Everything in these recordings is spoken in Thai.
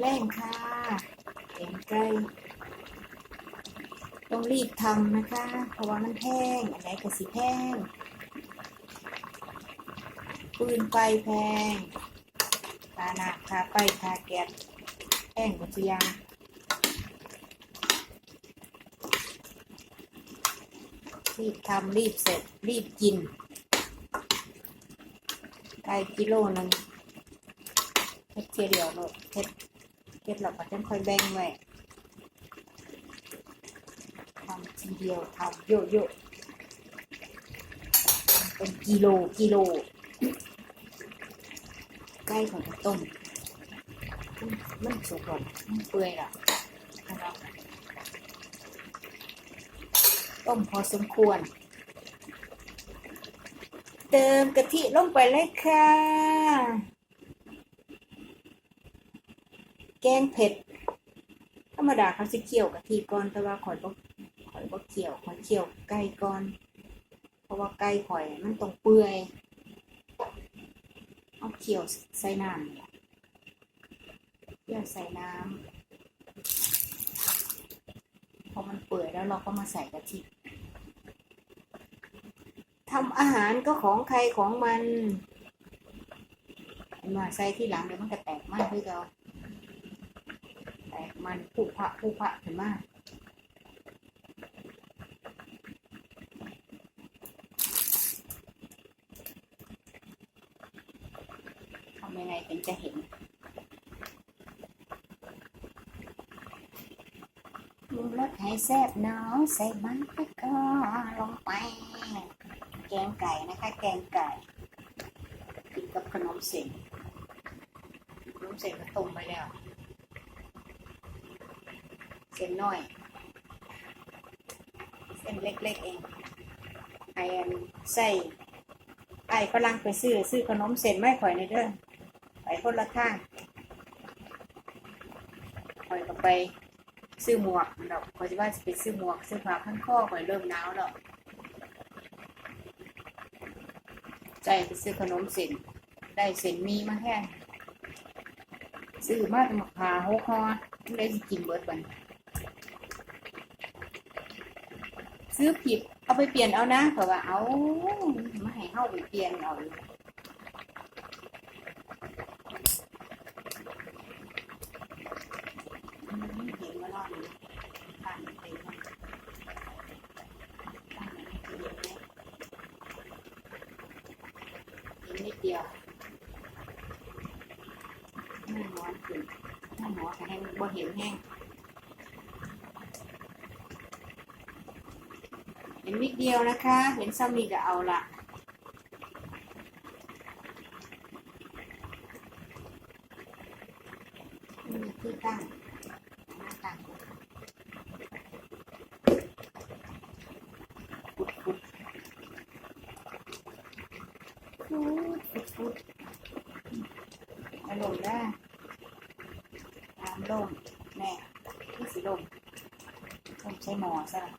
แรงค่ะแกงไก่ต้องรีบทำนะคะ เพราะว่ามันแพงอันไหนก็สิแพงปืนไฟแพงคาหนาคาไฟคาแก๊สแพงกว่าทุย่างรีบทำรีบเสร็จรีบกินไก่กิโลหนึงเฮ็ดเทียเดียวโลดเฮ็ด เฮ็ดแล้วก็จะค่อยแบ่งไว้ทำทีเดียวทำเยอะๆเป็นกิโลกิโลไก่ของต้มมันมันสุกหรอมันเปื่อยหรอกนะครับต้มพอสมควร เติมกะทิลงไปเลยค่ะ แกงเผ็ด ธรรมดาเขาสิเคี่ยวกะทิก่อนแต่ว่าข่อยบ่ข่อยบ่เคี่ยวข่อยเคี่ยวไก่ก่อน เพราะว่าไก่ข่อยมันต้องเปื่อยเอาเคี่ยวใส่น้ำนี่ล่ะเคี่ยวใส่น้ำพอมันเปื่อยแล้วเราก็มาใส่กะทิทำอาหารก็ของใครของมันมาใส่ที่หลังเดี๋ยวมันก็แตกมันคือเรา กมันผุพะผุพะขึ้นมากทำยังไงถึงจะเห็นดูรสให้แซ่บเนาะใส่มันก็ลงไป แกงไก่นะคะ แกงไก่กินกับขนมเส้นขนมเส้นก็ต้มไปแล้ว เส้นน้อย เส้นเล็กๆเองไอ้อันใส่ไอ้ฝรั่งไปซื้อซื้อขนมเส้นไม่ข่อยในเด้อไปคนละข้างข่อยก็ไปซื้อหมวกดอกข่อยจะว่าจะไปซื้อหมวกซื้อผ้าพันคอข่อยเริ่มหนาวแล้วใจไปซื้อขนมเส้นได้เส้นมีมาแค่ซื้อมาแต่มาพาหกคอไม่ได้กินเบิดวัน ซื้อผิดเอาไปเปลี่ยนเอานะเพราะว่าเอามาให้เข้าไปเปลี่ยนเอาเห็นว่านอนอยู่ผ่านไปเนาะผ่านไปเห็นไหมอีกนิดเดียวไม่ร้อนขึ้นถ้าหมอให้บ่เห็นแห้ง เห็นนิดเดียวนะคะ เห็นซ้ำนี่ก็เอาละมีที่ตั้งหน้าตั้งฟุดฟุดฟุดฟุดฟุดอารมณ์ได้น้ำลมแน่ที่สีลมลมใช้หมอซะละ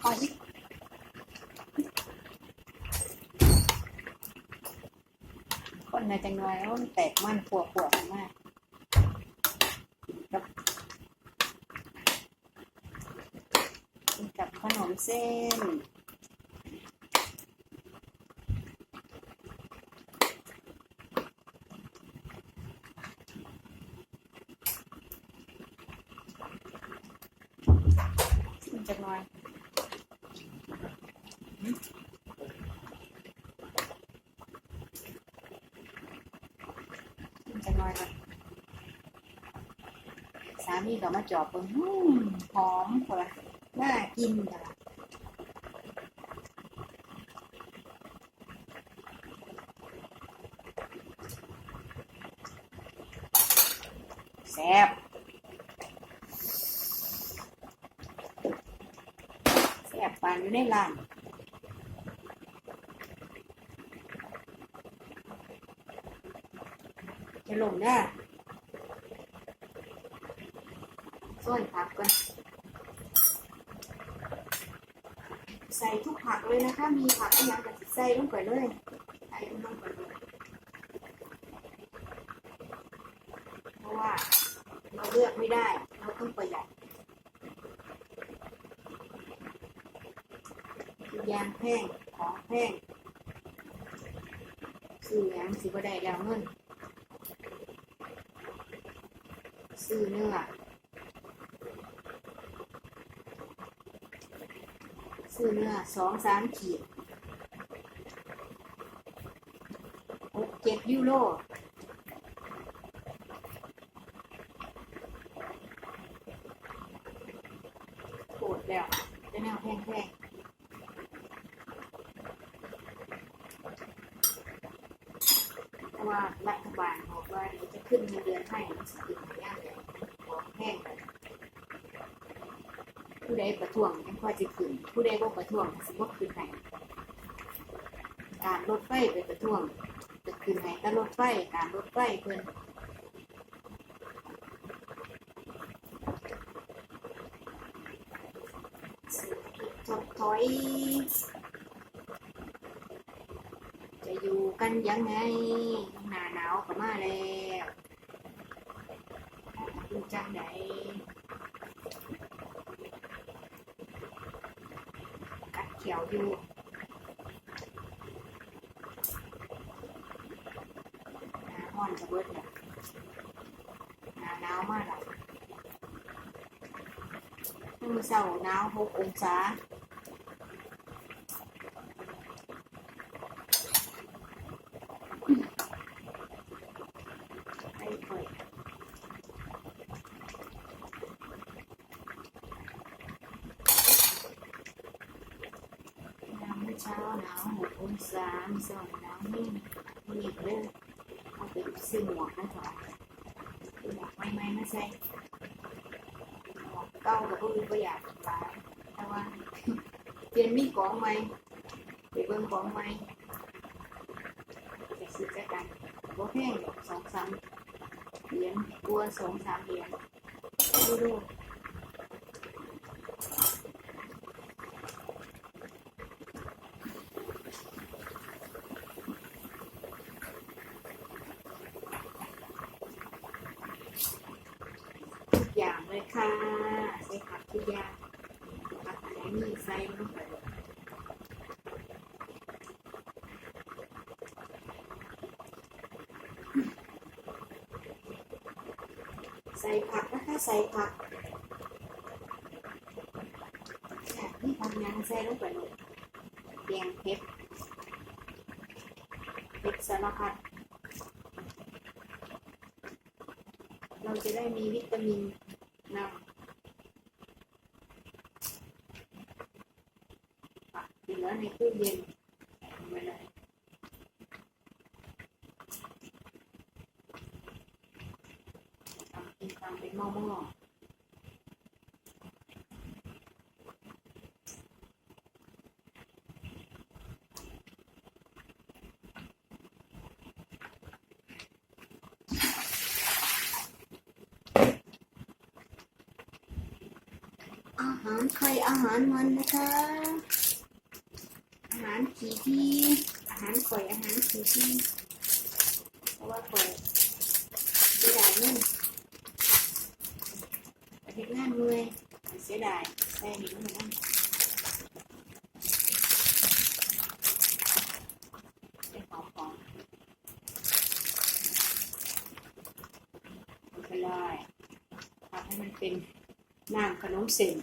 เอาอีกคน ในจังหวะแล้วมันแตกมันปวดปวดมากกับกับขนมเส้นมันจะน้อยมันจะน้ อยนะสามีก็มาจอบเบิ่งอื้อหอมกว่าน่ากินจ้ะแซ่บแซ่บปานอยู่ในร้าน จะหลงได้ส้นพักก่อนใส่ทุกผักเลยนะคะ มีผักอะไรอย่างกับใส่ลงไปเลยใส่ลงไปเลยเพราะว่าเราเลือกไม่ได้ เราต้องประหยัดยางแพงของแพงซื้อยังสิบ่ได้แล้วเงิน ซื้อเนื้อซื้อเนื้อสองสามขีดหกเจ็ดยูโรโคตรแล้วจะแนวแพงแพงเพราะ ว่ารัฐบาลบอกว่าเดี๋ยวจะขึ้นเงินเดือนให้มันสิขึ้นยากเลยของแพงเลยผู้ใดประท้วงยังพอจะขึ้น ผู้ใดบ่ประท้วงสิบ่ขึ้นให้การรถไฟไปประท้วงจะขึ้นให้แต่รถไฟการรถไฟเพิ่นเศรษฐกิจถดถอย จะอยู่ กันยังไงหนาหนาวก็มาแล้วอยู่จังไดกัดเขียวอยู่หนาห้อนจะเบิดเนี่ยหนาหนาวมากเลยมือเสาหนาวหกองศาไป เปิดน้ำเช้าหนาวหกองศาสองหนาวนิ่งนี่เลยเอาไปซื้อหมวกนะจ๊ะหมวกใหม่ๆมาใส่หมวกเก่ากับพวกนี้ก็อยากหลายแต่ว่าเปลี่ยนมีของใหม่ไปเบิ่งของใหม่ไปซื้อจักกันบ่แหรอกสองสาม เหรียญกลัวสองสามเหรียญดูดูทุกอย่างเลยค่ะใส่ผักทุกอย่างผักอะไรนี่ใส่ลงไปเลยใส่ผักนะคะใส่ผักค่นี่ผักหยังใส่ลงไปเลยแกงเผ็ดเผ็ดสารพัดเราจะได้มีวิตามินนำปักเหลือในตู้เย็นอาไว้เลยทำกินตามเป็นหม้อหม้ออาหารใครอาหารมันนะคะ อาหารขี่ที่อาหารข่อยอาหารขี่ที่เพราะว่าข่อยเสียดายเงินไปเฮ็ดงานเมื่อยเสียดายใส่หนิงเหมือน กันเป็นของของเอาไปเลยทำให้มันเป็นน้ำขนมเส้น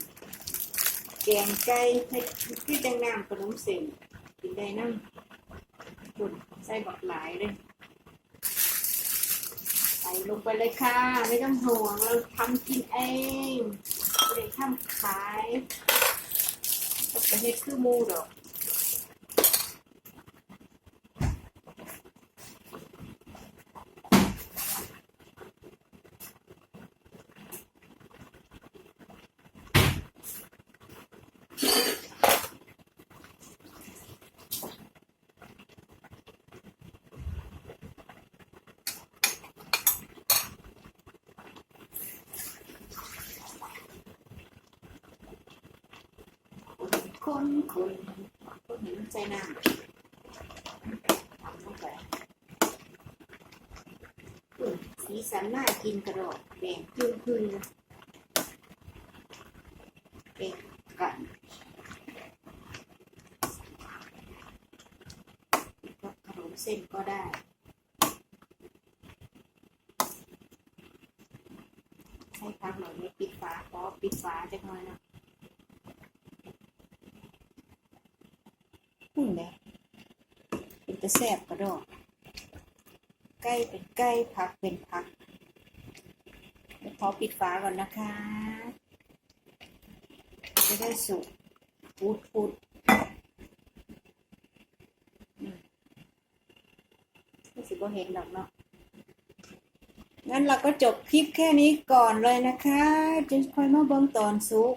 แกงไก่ให้ที่จังน้ำขนมเส้นกินได้น้ำบุญใส่บักหลายเลย ใส่ลงไปเลยค่ะ ไม่ต้องห่วงเราทำกินเองไม่ได้ทำขายก็ไปเฮ็ดคือมูดอก คนคนคนเห็นใจน้ำทำลงไปสีสันน่ากินกระโดดแดงจึ้งคือเด็กกันกับขนมเส้นก็ได้ใช้พักหน่อยไม่ปิดฝาเพราะปิดฝาจะน้อยนะ หุ่นเลยเป็นตะแสบกระดอกใกล้เป็นใกล้พักเป็นพักขอปิดฝาก่อนนะคะ จะได้สุกพูดพูดอืมรู้สึกว่าเห็นดอกเนาะงั้นเราก็จบคลิปแค่นี้ก่อนเลยนะคะจะค่อยมาเบิ่งตอนซุก